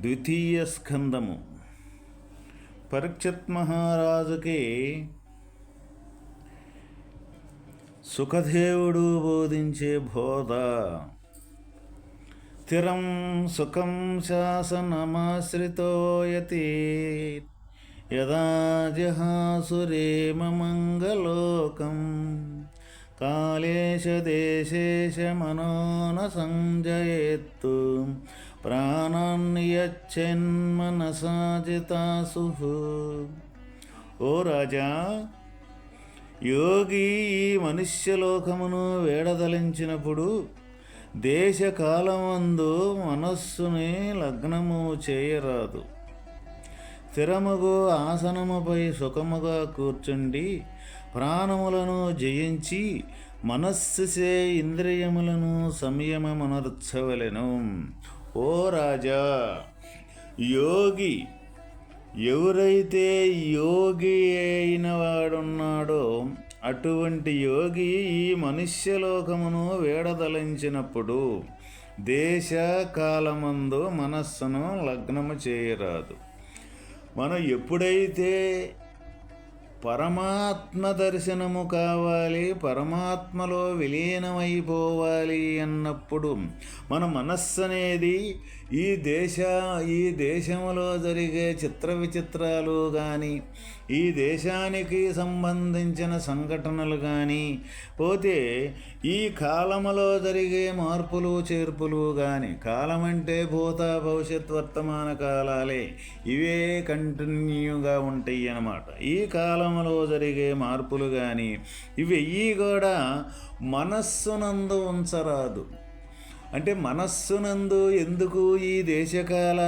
ద్వితీయ స్కందము. పరీక్షత్ మహారాజుకి సుఖదేవుడు బోధించే బోధ. స్థిరం సుఖం శాసనమాశ్రితోయతి. యదా జహాసురేమ మంగళోకం కాళేశదేశేశమనో న సంజయేత్తు. ప్రాణాన్యచ్చెన్మనసాజితాసు ఓ రాజా యోగి ఈ మనుష్యలోకమును వేడదలించినప్పుడు దేశకాలమందు మనస్సుని లగ్నము చేయరాదు. స్థిరముగు ఆసనముపై సుఖముగా కూర్చుండి ప్రాణములను జయించి మనస్సుసే ఇంద్రియములను సంయమమనర్చవలెను. ఓ రాజా యోగి ఎవరైతే యోగి అయిన వాడున్నాడో అటువంటి యోగి ఈ మనుష్యలోకమును వేడదలించినప్పుడు దేశ కాలమందు మనస్సును లగ్నము చేయరాదు. మనం ఎప్పుడైతే పరమాత్మ దర్శనము కావాలి పరమాత్మలో విలీనమైపోవాలి అన్నప్పుడు మన మనస్సు అనేది ఈ దేశ ఈ దేశంలో జరిగే చిత్ర విచిత్రాలు కానీ ఈ దేశానికి సంబంధించిన సంఘటనలు కానీ పోతే ఈ కాలములో జరిగే మార్పులు చేర్పులు కానీ కాలం అంటే భూత భవిష్యత్ వర్తమాన కాలాలే ఇవే కంటిన్యూగా ఉంటాయి అన్నమాట ఈ కాలంలో జరిగే మార్పులు కానీ ఇవి కూడా మనస్సునందు ఉంచరాదు. అంటే మనస్సునందు ఎందుకు ఈ దేశకాల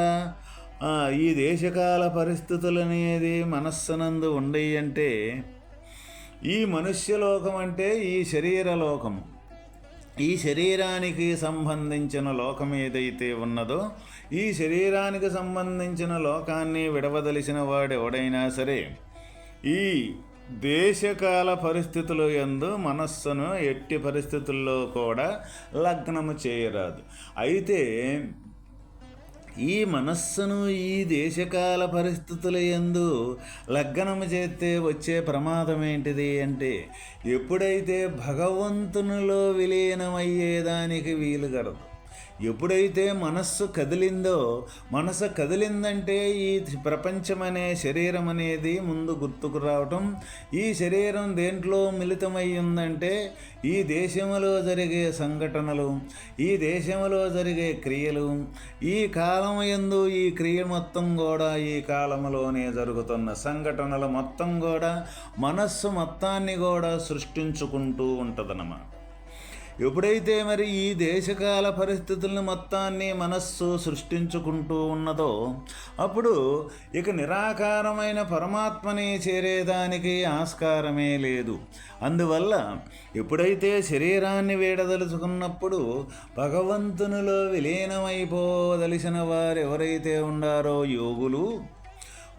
ఈ దేశకాల పరిస్థితులు అనేది మనస్సునందు ఉండయి అంటే ఈ మనుష్యలోకం అంటే ఈ శరీర లోకము ఈ శరీరానికి సంబంధించిన లోకం ఏదైతే ఉన్నదో ఈ శరీరానికి సంబంధించిన లోకాన్ని విడవదలిసిన వాడు ఎవడైనా సరే ఈ దేశకాల పరిస్థితులు ఎందు మనస్సును ఎట్టి పరిస్థితుల్లో కూడా లగ్నము చేయరాదు. అయితే ఈ మనస్సును ఈ దేశకాల పరిస్థితుల ఎందు లగ్నము చేస్తే వచ్చే ప్రమాదం ఏంటిది అంటే ఎప్పుడైతే భగవంతునిలో విలీనమయ్యేదానికి వీలు కలదు. ఎప్పుడైతే మనస్సు కదిలిందో మనసు కదిలిందంటే ఈ ప్రపంచం అనే శరీరం అనేది ముందు గుర్తుకు రావటం. ఈ శరీరం దేంట్లో మిళితమై ఉందంటే ఈ దేశంలో జరిగే సంఘటనలు ఈ దేశంలో జరిగే క్రియలు ఈ కాలం ఎందు ఈ క్రియ మొత్తం కూడా ఈ కాలంలోనే జరుగుతున్న సంఘటనలు మొత్తం కూడా మనస్సు మొత్తాన్ని కూడా సృష్టించుకుంటూ ఉంటుందన్నమాట. ఎప్పుడైతే మరి ఈ దేశకాల పరిస్థితులను మొత్తాన్ని మనస్సు సృష్టించుకుంటూ ఉన్నదో అప్పుడు ఇక నిరాకారమైన పరమాత్మని చేరేదానికి ఆస్కారమే లేదు. అందువల్ల ఎప్పుడైతే శరీరాన్ని వేడదలుచుకున్నప్పుడు భగవంతునిలో విలీనమైపోదలిసిన వారు ఎవరైతే ఉండారో యోగులు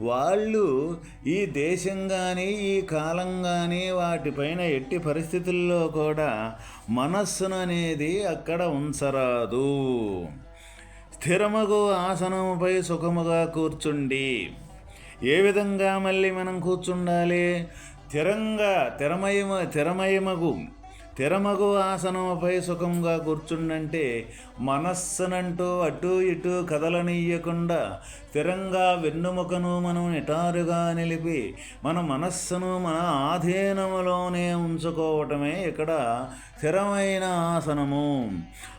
వాళ్ళు ఈ దేశం కానీ ఈ కాలం కానీ వాటిపైన ఎట్టి పరిస్థితుల్లో కూడా మనస్సును అనేది అక్కడ ఉంచరాదు. స్థిరమగు ఆసనముపై సుఖముగా కూర్చుండి. ఏ విధంగా మళ్ళీ మనం కూర్చుండాలి? స్థిరంగా తెరమయమ తెరమయమగు తెరమగు ఆసనముపై సుఖంగా కూర్చుండంటే మనస్సునంటూ అటు ఇటు కదలనీయకుండా స్థిరంగా వెన్నుముకను మనం నిటారుగా నిలిపి మన మనస్సును మన ఆధీనములోనే ఉంచుకోవటమే ఇక్కడ స్థిరమైన ఆసనము.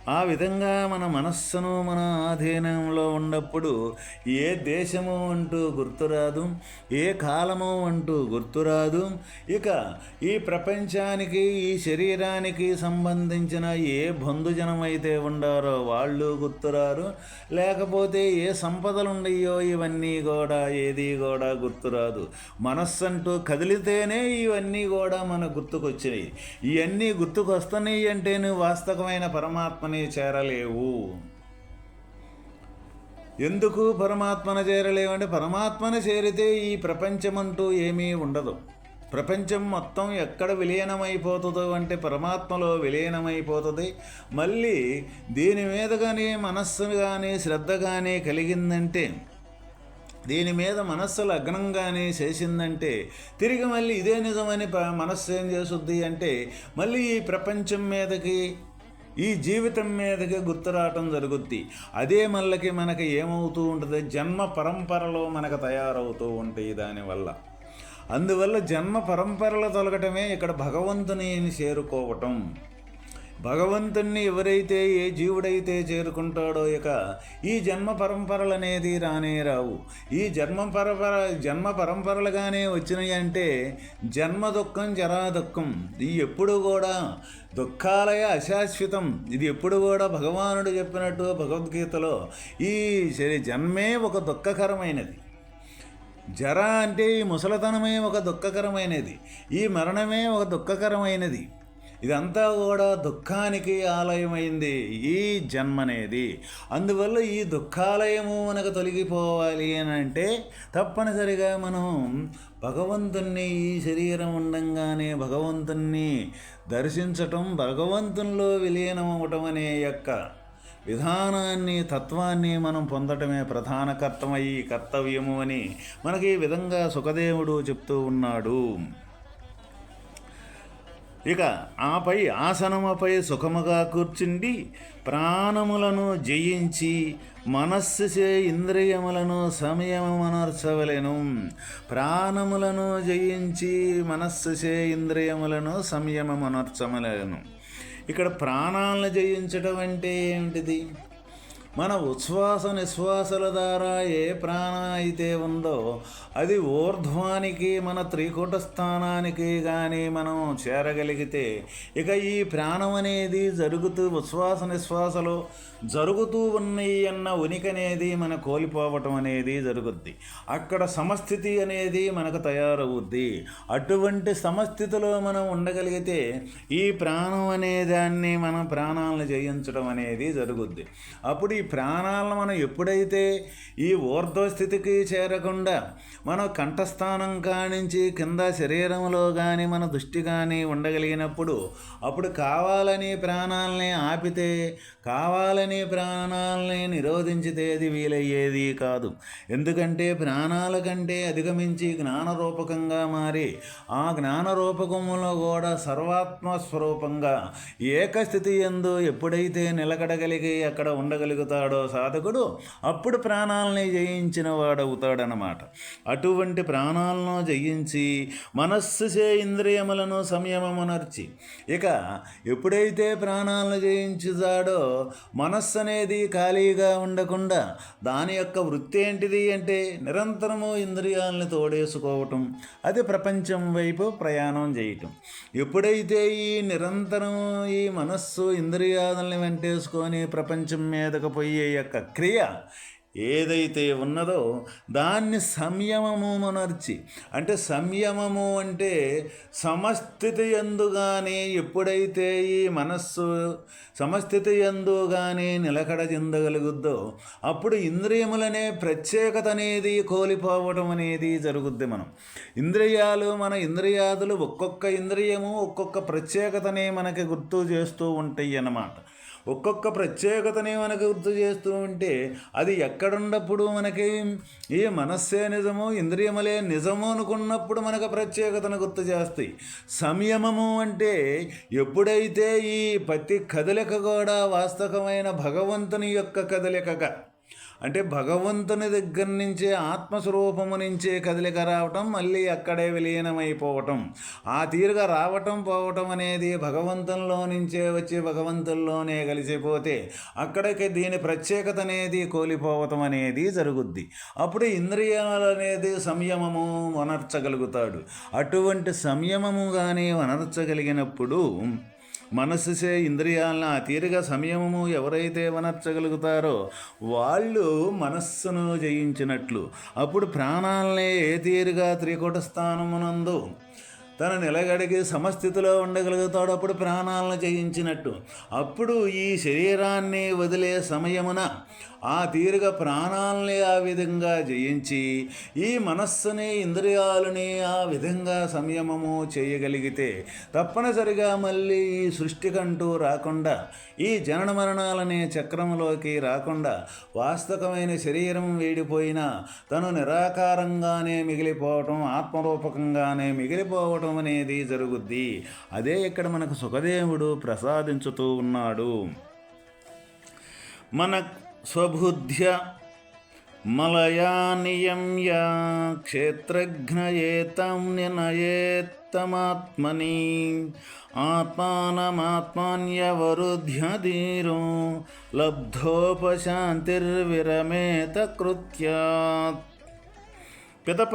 ఆ విధంగా మన మనస్సును మన ఆధీనంలో ఉన్నప్పుడు ఏ దేశము అంటూ గుర్తురాదు ఏ కాలము అంటూ గుర్తురాదు. ఇక ఈ ప్రపంచానికి ఈ శరీరానికి సంబంధించిన ఏ బంధుజనమైతే ఉండారో వాళ్ళు గుర్తురారు. లేకపోతే ఏ సంపదలు ఉన్నాయో ఇవన్నీ కూడా ఏది కూడా గుర్తురాదు. మనస్సు అంటూ కదిలితేనే ఇవన్నీ కూడా మన గుర్తుకొచ్చినాయి. ఇవన్నీ గుర్తుకొస్తున్నాయి అంటే నువ్వు వాస్తవమైన పరమాత్మని చేరలేవు. ఎందుకు పరమాత్మను చేరలేవంటే పరమాత్మను చేరితే ఈ ప్రపంచమంటూ ఏమీ ఉండదు. ప్రపంచం మొత్తం ఎక్కడ విలీనమైపోతుందో అంటే పరమాత్మలో విలీనమైపోతుంది. మళ్ళీ దీని మీద కానీ మనస్సు కానీ శ్రద్ధ కానీ కలిగిందంటే దీని మీద మనస్సు లగ్నంగానే చేసిందంటే తిరిగి మళ్ళీ ఇదే నిజమని ప- మనస్సు ఏం చేస్తుంది అంటే మళ్ళీ ఈ ప్రపంచం మీదకి ఈ జీవితం మీదకి గుర్తు రావటం జరుగుద్ది. అదే మళ్ళకి మనకి ఏమవుతూ ఉంటుంది? జన్మ పరంపరలో మనకు తయారవుతూ ఉంటాయి దానివల్ల. అందువల్ల జన్మ పరంపరలు తొలగటమే ఇక్కడ భగవంతుని చేరుకోవటం. భగవంతుణ్ణి ఎవరైతే ఏ జీవుడైతే చేరుకుంటాడో ఇక ఈ జన్మ పరంపరలు అనేది రానే రావు. ఈ జన్మ పరంపర జన్మ పరంపరలుగానే వచ్చినాయి అంటే జన్మ దుఃఖం జరా దుఃఖం ఇది ఎప్పుడు కూడా దుఃఖాలయ అశాశ్వతం. ఇది ఎప్పుడు కూడా భగవానుడు చెప్పినట్టు భగవద్గీతలో ఈ శరీ- జన్మే ఒక దుఃఖకరమైనది. జర అంటే ఈ ముసలతనమే ఒక దుఃఖకరమైనది ఈ మరణమే ఒక దుఃఖకరమైనది. ఇదంతా కూడా దుఃఖానికి ఆలయమైంది ఈ జన్మనేది. అందువల్ల ఈ దుఃఖాలయము మనకు తొలగిపోవాలి అని అంటే తప్పనిసరిగా మనం భగవంతుణ్ణి ఈ శరీరం ఉండంగానే భగవంతుణ్ణి దర్శించటం భగవంతునిలో విలీనం అవ్వటం అనే యొక్క విధానాన్ని తత్వాన్ని మనం పొందటమే ప్రధాన కర్తమై కర్తవ్యము అని మనకి ఈ విధంగా సుఖదేవుడు చెప్తూ ఉన్నాడు. ఇక ఆపై ఆసనముపై సుఖముగా కూర్చుండి ప్రాణములను జయించి మనస్సుచే ఇంద్రియములను సంయమనర్చవలెను ప్రాణములను జయించి మనస్సుచే ఇంద్రియములను సంయమనర్చవలెను ఇక్కడ ప్రాణాలను జయించడం అంటే ఏమిటిది మన ఉచ్ఛ్వాస నిశ్వాసల ద్వారా ఏ ప్రాణ అయితే ఉందో అది ఊర్ధ్వానికి మన త్రికూట స్థానానికి కానీ మనం చేరగలిగితే ఇక ఈ ప్రాణం అనేది జరుగుతూ ఉచ్ఛ్వాస నిశ్వాసలో జరుగుతూ ఉన్నాయి అన్న ఉనికి అనేది మన కోల్పోవటం అనేది జరుగుద్ది. అక్కడ సమస్థితి అనేది మనకు తయారవుద్ది. అటువంటి సమస్థితిలో మనం ఉండగలిగితే ఈ ప్రాణం అనే దాన్ని మనం ప్రాణాలను జయించడం అనేది జరుగుద్ది. అప్పుడు ప్రాణాలను మనం ఎప్పుడైతే ఈ ఊర్ధ్వస్థితికి చేరకుండా మన కంఠస్థానం కానించి కింద శరీరంలో కానీ మన దృష్టి కానీ ఉండగలిగినప్పుడు అప్పుడు కావాలని ప్రాణాలని ఆపితే కావాలని ప్రాణాలని నిరోధించితే అది వీలయ్యేది కాదు. ఎందుకంటే ప్రాణాల కంటే అధిగమించి జ్ఞానరూపకంగా మారి ఆ జ్ఞానరూపకములో కూడా సర్వాత్మ స్వరూపంగా ఏకస్థితి ఎందు ఎప్పుడైతే నిలకడగలిగి అక్కడ అవుతాడో సాధకుడు అప్పుడు ప్రాణాలని జయించిన వాడవుతాడనమాట అటువంటి ప్రాణాలను జయించి మనస్సు చే ఇంద్రియములను సంయమమునర్చి ఇక ఎప్పుడైతే ప్రాణాలను జయించుతాడో మనస్సు అనేది ఖాళీగా ఉండకుండా దాని యొక్క వృత్తి ఏంటిది అంటే నిరంతరము ఇంద్రియాలను తోడేసుకోవటం. అది ప్రపంచం వైపు ప్రయాణం చేయటం. ఎప్పుడైతే ఈ నిరంతరం ఈ మనస్సు ఇంద్రియాలని వెంటేసుకొని ప్రపంచం మీదకు పోయే యొక్క క్రియ ఏదైతే ఉన్నదో దాన్ని సంయమము మనర్చి అంటే సంయమము అంటే సమస్థితి ఎందుగానే ఎప్పుడైతే ఈ మనస్సు సమస్థితి ఎందుగానే నిలకడ చెందగలుగుద్దో అప్పుడు ఇంద్రియములనే ప్రత్యేకత అనేది కోల్పోవటం అనేది జరుగుద్ది మనం. ఇంద్రియాలు మన ఇంద్రియాదులు ఒక్కొక్క ఇంద్రియము ఒక్కొక్క ప్రత్యేకతనే మనకి గుర్తు చేస్తూ ఉంటాయి అన్నమాట ఒక్కొక్క ప్రత్యేకతని మనకు గుర్తు చేస్తూ ఉంటే అది ఎక్కడున్నప్పుడు మనకి ఈ మనస్సే నిజము ఇంద్రియములే నిజము అనుకున్నప్పుడు మనకు ప్రత్యేకతను గుర్తు చేస్తాయి. సంయమము అంటే ఎప్పుడైతే ఈ ప్రతి కదలిక కూడా వాస్తవమైన భగవంతుని యొక్క కదలికగా అంటే భగవంతుని దగ్గర నుంచే ఆత్మస్వరూపము నుంచే కదలిక రావటం మళ్ళీ అక్కడే విలీనమైపోవటం. ఆ తీరుగా రావటం పోవటం అనేది భగవంతుల్లో నుంచే వచ్చి భగవంతుల్లోనే కలిసిపోతే అక్కడికి దీని ప్రత్యేకత అనేది కోలిపోవటం అనేది జరుగుద్ది. అప్పుడు ఇంద్రియాలు అనేది సంయమము వనర్చగలుగుతాడు. అటువంటి సంయమము కానీ వనర్చగలిగినప్పుడు మనస్సుసే ఇంద్రియాలను ఆ తీరుగా సంయమము ఎవరైతే వనర్చగలుగుతారో వాళ్ళు మనస్సును జయించినట్లు. అప్పుడు ప్రాణాలనే ఏ తీరుగా త్రికూట స్థానమునందు తన నిలగడికి సమస్థితిలో ఉండగలుగుతాడు అప్పుడు ప్రాణాలను జయించినట్టు. అప్పుడు ఈ శరీరాన్ని వదిలే సమయమున ఆ తీరుగా ప్రాణాలని ఆ విధంగా జయించి ఈ మనస్సుని ఇంద్రియాలని ఆ విధంగా సంయమము చేయగలిగితే తప్పనిసరిగా మళ్ళీ ఈ సృష్టికంటూ రాకుండా ఈ జనన మరణాలనే చక్రంలోకి రాకుండా వాస్తవమైన శరీరం వేడిపోయినా తను నిరాకారంగానే మిగిలిపోవటం ఆత్మరూపకంగానే మిగిలిపోవటం అనేది జరుగుద్ది. అదే ఇక్కడ మనకు సుఖదేవుడు ప్రసాదించుతూ ఉన్నాడు. మన స్వబుద్ధ్య మలయా నియమ్య క్షేత్రఘ్నయేతం నినయేత్తమాత్మని ఆత్మానమాత్మాన్యవరుధ్య లబ్ధోపశాంతిర్విరమేత కృత్యాత్. పితప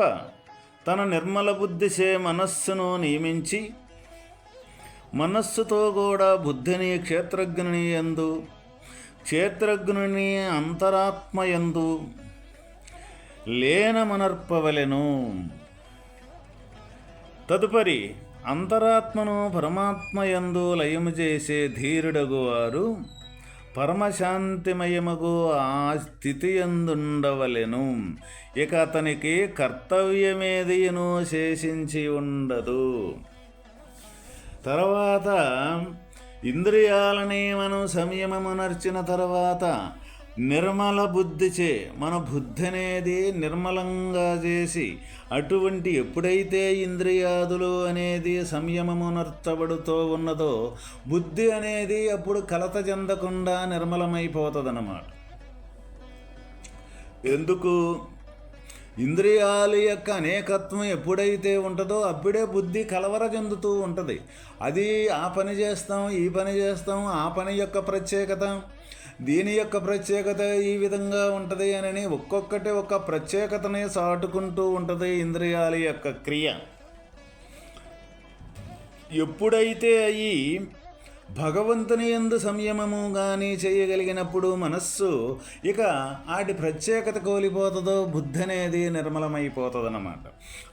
తన నిర్మల బుద్ధిసే మనస్సును నియమించి మనస్సుతో కూడా బుద్ధిని క్షేత్రజ్ఞని ఎందు క్షేత్రజ్ఞుని అంతరాత్మయందు లేనమనర్పవలెను. తదుపరి అంతరాత్మను పరమాత్మయందు లయము చేసే ధీరుడగు వారు పరమశాంతిమయముగు ఆ స్థితి ఎందుండవలెను ఇక అతనికి కర్తవ్యమేదిను శేషించి ఉండదు తర్వాత ఇంద్రియాలని మనం సంయమము నర్చిన తర్వాత నిర్మల బుద్ధిచే మన బుద్ధి అనేది నిర్మలంగా చేసి అటువంటి ఎప్పుడైతే ఇంద్రియాదులు అనేది సంయమము నర్తబడుతూ ఉన్నదో బుద్ధి అనేది అప్పుడు కలత చెందకుండా నిర్మలమైపోతుందన్నమాట. ఎందుకు? ఇంద్రియాల యొక్క అనేకత్వం ఎప్పుడైతే ఉంటుందో అప్పుడే బుద్ధి కలవర చెందుతూ ఉంటుంది. అది ఆ పని చేస్తాం ఈ పని చేస్తాం ఆ పని యొక్క ప్రత్యేకత. దీని యొక్క ప్రత్యేకత ఈ విధంగా ఉంటుంది అని ఒక్కొక్కటి ఒక ప్రత్యేకతని సాటుకుంటూ ఉంటుంది ఇంద్రియాల యొక్క క్రియ. ఎప్పుడైతే అయి భగవంతుని ఎందు సంయమము కానీ చేయగలిగినప్పుడు మనస్సు ఇక ఆటి ప్రత్యేకత కోల్పోతుందో బుద్ధి అనేది నిర్మలమైపోతుందన్నమాట.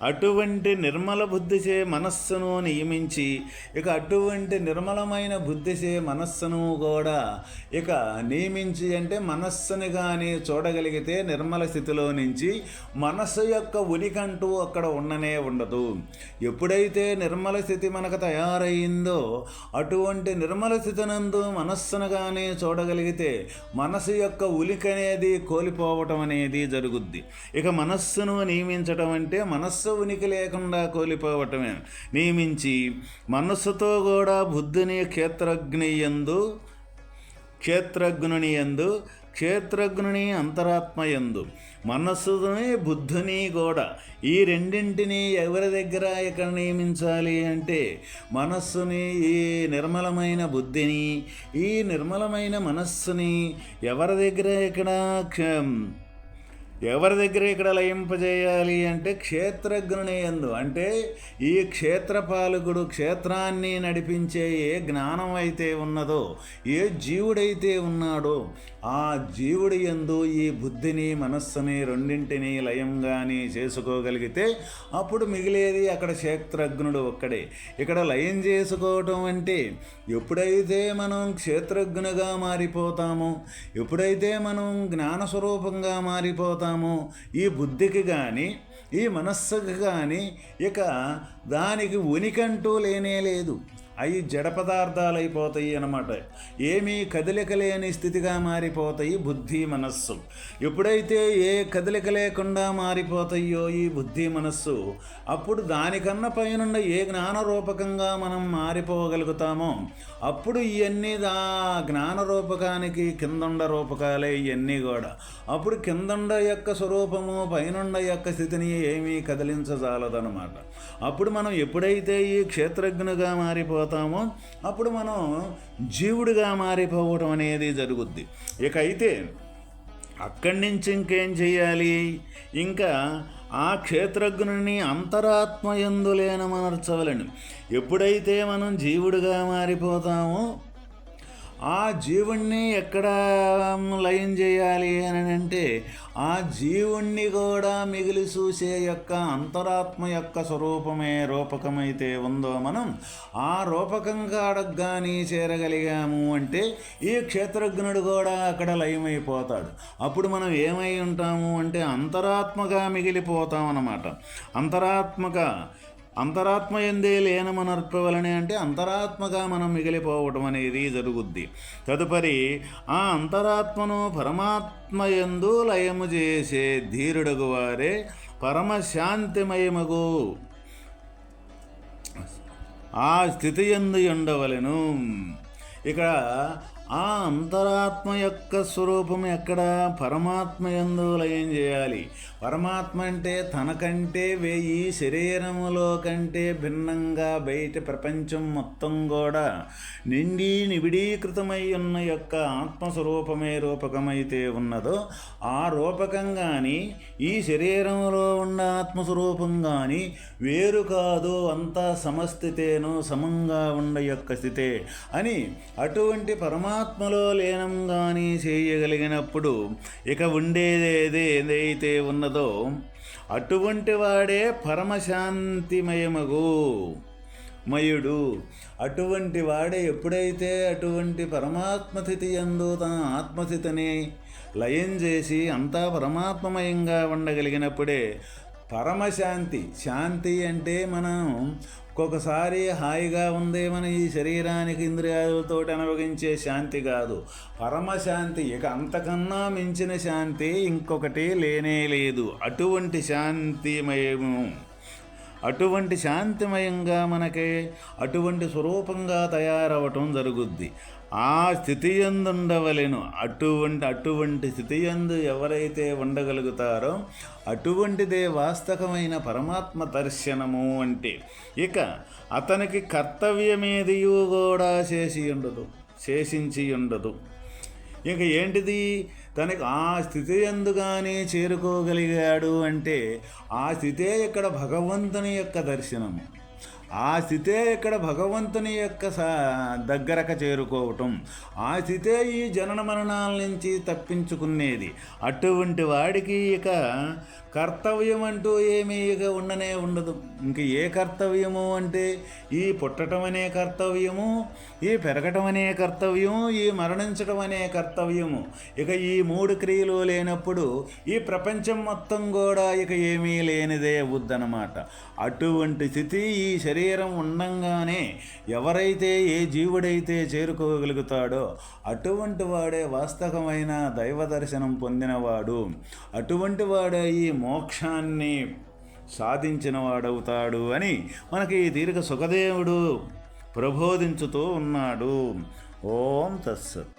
అటువంటి నిర్మల బుద్ధిచే మనస్సును నియమించి ఇక అటువంటి నిర్మలమైన బుద్ధిచే మనస్సును కూడా ఇక నియమించి అంటే మనస్సుని కానీ చూడగలిగితే నిర్మల స్థితిలో నుంచి మనస్సు యొక్క ఉనికంటూ అక్కడ ఉండనే ఉండదు. ఎప్పుడైతే నిర్మల స్థితి మనకు తయారయ్యిందో అటువంటి నిర్మల స్థితినందు మనస్సునగానే చూడగలిగితే మనసు యొక్క ఉలికి అనేది కోల్పోవటం అనేది జరుగుద్ది. ఇక మనస్సును నియమించటం అంటే మనస్సు ఉనికి లేకుండా కోల్పోవటమే. నియమించి మనస్సుతో కూడా బుద్ధిని క్షేత్రజ్ఞయందు క్షేత్రజ్ఞుని ఎందు క్షేత్రజ్ఞుని అంతరాత్మయందు మనస్సుని బుద్ధుని కూడా ఈ రెండింటిని ఎవరి దగ్గర ఎక్కడ నియమించాలి అంటే మనస్సుని ఈ నిర్మలమైన బుద్ధిని ఈ నిర్మలమైన మనస్సుని ఎవరి దగ్గర ఇక్కడ ఎవరి దగ్గర ఇక్కడ లయింపజేయాలి అంటే క్షేత్రజ్ఞుని ఎందు అంటే ఈ క్షేత్రపాలకుడు క్షేత్రాన్ని నడిపించే ఏ జ్ఞానం అయితే ఉన్నదో ఏ జీవుడైతే ఉన్నాడో ఆ జీవుడి ఎందు ఈ బుద్ధిని మనస్సుని రెండింటిని లయంగాని చేసుకోగలిగితే అప్పుడు మిగిలేది అక్కడ క్షేత్రజ్ఞుడు ఒక్కడే. ఇక్కడ లయం చేసుకోవటం అంటే ఎప్పుడైతే మనం క్షేత్రజ్ఞునిగా మారిపోతామో ఎప్పుడైతే మనం జ్ఞానస్వరూపంగా మారిపోతామో ఈ బుద్ధికి కానీ ఈ మనస్సుకి కానీ ఇక దానికి ఉనికంటూ లేనే లేదు. అవి జడ పదార్థాలు అయిపోతాయి అన్నమాట. ఏమీ కదలిక లేని స్థితిగా మారిపోతాయి బుద్ధి మనస్సు. ఎప్పుడైతే ఏ కదలిక లేకుండా మారిపోతాయో ఈ బుద్ధి మనస్సు అప్పుడు దానికన్నా పైనున్న ఏ జ్ఞాన రూపకంగా మనం మారిపోగలుగుతామో అప్పుడు ఇవన్నీ ఆ జ్ఞాన రూపకానికి రూపకాలే ఇవన్నీ కూడా అప్పుడు కిందండ యొక్క స్వరూపము పైనుండ యొక్క స్థితిని ఏమీ కదిలించజాలదనమాట అప్పుడు మనం ఎప్పుడైతే ఈ క్షేత్రజ్ఞునిగా మారిపోతామో అప్పుడు మనం జీవుడిగా మారిపోవటం అనేది జరుగుద్ది. ఇక అయితే అక్కడి నుంచి ఇంకేం చేయాలి ఇంకా ఆ క్షేత్రజ్ఞుని అంతరాత్మ ఎందులేనమనర్చవలను ఎప్పుడైతే మనం జీవుడిగా మారిపోతామో ఆ జీవుణ్ణి ఎక్కడ లయం చేయాలి అని అంటే ఆ జీవుణ్ణి కూడా మిగిలి చూసే యొక్క అంతరాత్మ యొక్క స్వరూపమే రూపకమైతే ఉందో మనం ఆ రూపకం కాడగ్గాని చేరగలిగాము అంటే ఈ క్షేత్రజ్ఞుడు కూడా అక్కడ లయమైపోతాడు. అప్పుడు మనం ఏమై ఉంటాము అంటే అంతరాత్మగా మిగిలిపోతాం అన్నమాట అంతరాత్మగా అంతరాత్మ ఎందే లేనమనర్పవలనే అంటే అంతరాత్మగా మనం మిగిలిపోవటం అనేది జరుగుద్ది. తదుపరి ఆ అంతరాత్మను పరమాత్మ ఎందు లయము చేసే ధీరుడగు వారే పరమశాంతిమయమగు. ఆ స్థితి ఎందు ఉండవలను ఇక్కడ ఆ అంతరాత్మ యొక్క స్వరూపం ఎక్కడ? పరమాత్మ ఎందు లయం చేయాలి. పరమాత్మ అంటే తనకంటే వేయి శరీరములో కంటే భిన్నంగా బయట ప్రపంచం మొత్తం కూడా నిండి నిబిడీకృతమై ఉన్న యొక్క ఆత్మస్వరూపమే రూపకమైతే ఉన్నదో ఆ రూపకం కానీ ఈ శరీరంలో ఉన్న ఆత్మస్వరూపం కానీ వేరు కాదు అంతా సమస్థితేను సమంగా ఉన్న యొక్క స్థితే అని అటువంటి పరమాత్మ పరమాత్మలో లీనం కానీ చేయగలిగినప్పుడు ఇక ఉండేదేది ఏదైతే ఉన్నదో అటువంటి వాడే పరమశాంతిమయమగు మయుడు. అటువంటి వాడే ఎప్పుడైతే అటువంటి పరమాత్మస్థితి ఎందు తన ఆత్మస్థితిని లయం చేసి అంతా పరమాత్మమయంగా ఉండగలిగినప్పుడే పరమశాంతి శాంతి అంటే మనం ఒక్కొక్కసారి హాయిగా ఉందేమని మన ఈ శరీరానికి ఇంద్రియాలతో అనుభవించే శాంతి కాదు. పరమశాంతి ఇక అంతకన్నా మించిన శాంతి ఇంకొకటి లేనే లేదు. అటువంటి శాంతిమయము అటువంటి శాంతిమయంగా మనకి అటువంటి స్వరూపంగా తయారవటం జరుగుద్ది. ఆ స్థితి ఎందు ఉండవలెను అటువంటి అటువంటి స్థితి ఎందు ఎవరైతే ఉండగలుగుతారో అటువంటిదే వాస్తవమైన పరమాత్మ దర్శనము అంటే. ఇక అతనికి కర్తవ్యమేదియు కూడా చేసి ఉండదు శేషించి ఉండదు ఇక ఏంటిది? తనకి ఆ స్థితి ఎందుగానే చేరుకోగలిగాడు అంటే ఆ స్థితే ఇక్కడ భగవంతుని యొక్క దర్శనము. ఆ స్థితే ఇక్కడ భగవంతుని యొక్క దగ్గరక దగ్గరకు చేరుకోవటం. ఆ స్థితే ఈ జనన మరణాల నుంచి తప్పించుకునేది. అటువంటి వాడికి ఇక కర్తవ్యం అంటూ ఏమీ ఇక ఉండనే ఉండదు. ఇంక ఏ కర్తవ్యము అంటే ఈ పుట్టడం అనే కర్తవ్యము ఈ పెరగటం అనే కర్తవ్యము ఈ మరణించడం అనే కర్తవ్యము. ఇక ఈ మూడు క్రియలు లేనప్పుడు ఈ ప్రపంచం మొత్తం కూడా ఇక ఏమీ లేనిదే అవుద్దనమాట అటువంటి స్థితి ఈ శరీరం ఉండంగానే ఎవరైతే ఏ జీవుడైతే చేరుకోగలుగుతాడో అటువంటి వాడే వాస్తవమైన దైవ దర్శనం పొందినవాడు. అటువంటి వాడే ఈ మోక్షాన్ని సాధించిన వాడవుతాడు అని మనకి ఈ దీర్ఘ సుఖదేవుడు ప్రబోధించుతూ ఉన్నాడు. ఓం తస్సత్